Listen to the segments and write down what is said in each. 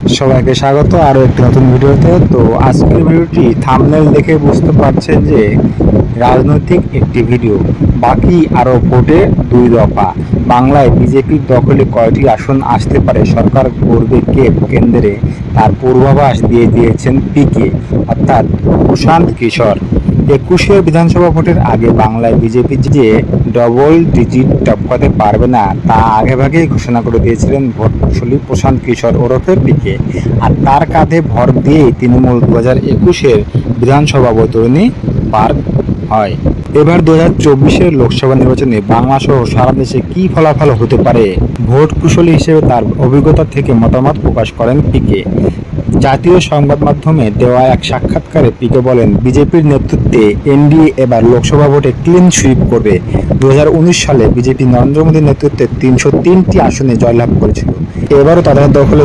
সবাইকে স্বাগত আরও একটি নতুন ভিডিওতে। তো আজকের ভিডিওটি থামনেল দেখে বুঝতে পারছেন যে রাজনৈতিক একটি ভিডিও। বাকি আরও ভোটে দুই দফা। বাংলায় বিজেপির দখলে কয়টি আসন আসতে পারে? সরকার করবে কে কেন্দ্রে? তার পূর্বাভাস দিয়ে দিয়েছেন পিকে অর্থাৎ প্রশান্ত কিশোর। একুশে বিধানসভা ভোটের আগে বাংলায় বিজেপি যে ডবল ডিজিট টপকাতে পারবে না, তা আগেভাগেই ঘোষণা করে দিয়েছিলেন ভোট কুশলী প্রশান্ত কিশোর ওরফে পিকে। আর তার কাঁধে ভর দিয়েই তৃণমূল দু হাজার একুশের বিধানসভা বৈতরণী পার হয়। এবার দু হাজার চব্বিশের লোকসভা নির্বাচনে বাংলা সহ সারা দেশে কি ফলাফল হতে পারে? ভোট কুশলী হিসেবে তার অভিজ্ঞতা থেকে মতামত প্রকাশ করেন পিকে। জাতীয় সংবাদ মাধ্যমে দেওয়া এক সাক্ষাৎকারে পিকে বলেন, বিজেপির নেতৃত্বে এনডিএ এবার লোকসভা ভোটে ক্লিন সুইপ করবে। দুহাজার উনিশ সালে বিজেপি নরেন্দ্র মোদীর নেতৃত্বে তিনশো তিনটি আসনে জয়লাভ করেছিল। এবারও তাদের দখলে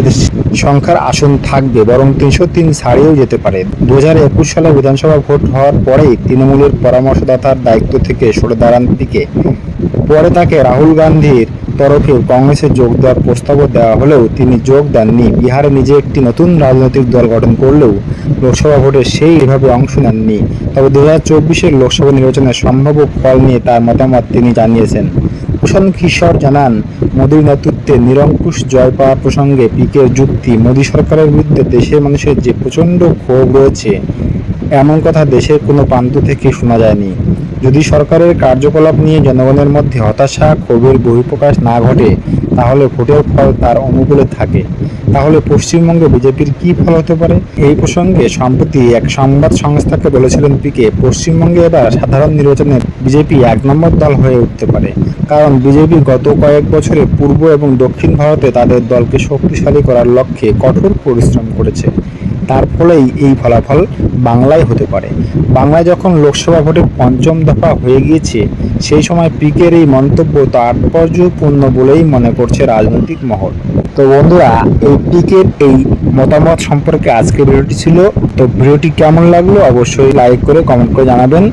সংখ্যার আসন থাকবে, বরং তিনশো তিন ছাড়িয়েও যেতে পারে। দু একুশ সালে বিধানসভা ভোট হওয়ার পরেই তৃণমূলের পরামর্শদাতার দায়িত্ব থেকে সরে দাঁড়ান পিকে। পরে তাকে রাহুল গান্ধীর তরফে কংগ্রেসে যোগ দেওয়ার প্রস্তাবও দেওয়া হলেও তিনি যোগ দেননি। বিহারে নিজে একটি নতুন রাজনৈতিক দল গঠন করলেও লোকসভা ভোটে সেইভাবে অংশ নেননি। তবে দু হাজার চব্বিশের লোকসভা নির্বাচনের সম্ভাব্য ফল নিয়ে তার মতামত তিনি জানিয়েছেন। প্রশান্ত কিশোর জানান, মোদীর নেতৃত্বে নিরঙ্কুশ জয় পাওয়া প্রসঙ্গে পিকের যুক্তি মোদী সরকারের বিরুদ্ধে দেশের মানুষের যে প্রচণ্ড ক্ষোভ রয়েছে এমন কথা দেশের কোনো প্রান্ত থেকে শোনা যায়নি। যদি সরকারের কার্যকলাপ নিয়ে জনগণের মধ্যে হতাশা, ক্ষোভের বহিঃপ্রকাশ না ঘটে, তাহলে ভোটের ফল তার অনুকূলে থাকে। তাহলে পশ্চিমবঙ্গে বিজেপির কি ফল হতে পারে? এই প্রসঙ্গে সম্প্রতি এক সংবাদ সংস্থাকে বলেছিলেন পিকে, পশ্চিমবঙ্গে এবার সাধারণ নির্বাচনে বিজেপি এক নম্বর দল হয়ে উঠতে পারে। কারণ বিজেপি গত কয়েক বছরে পূর্ব এবং দক্ষিণ ভারতে তাদের দলকে শক্তিশালী করার লক্ষ্যে কঠোর পরিশ্রম করেছে। তার ফলেই এই ফলাফল বাংলায় হতে পারে। বাংলায় যখন লোকসভা ভোটে পঞ্চম দফা হয়ে গিয়েছে, সেই সময় পিকের এই মন্তব্য তাৎপর্যপূর্ণ বলেই মনে করছে রাজনৈতিক মহল। তো বন্ধুরা, এই পিকের এই মতামত সম্পর্কে আজকের ভিডিওটি ছিল। তো ভিডিওটি কেমন লাগল অবশ্যই লাইক করে কমেন্ট করে জানাবেন।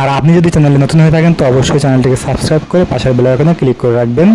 আর আপনি যদি চ্যানেলে নতুন হয়ে থাকেন, তো অবশ্যই চ্যানেলটিকে সাবস্ক্রাইব করে পাশের বেল আইকনে ক্লিক করে রাখবেন।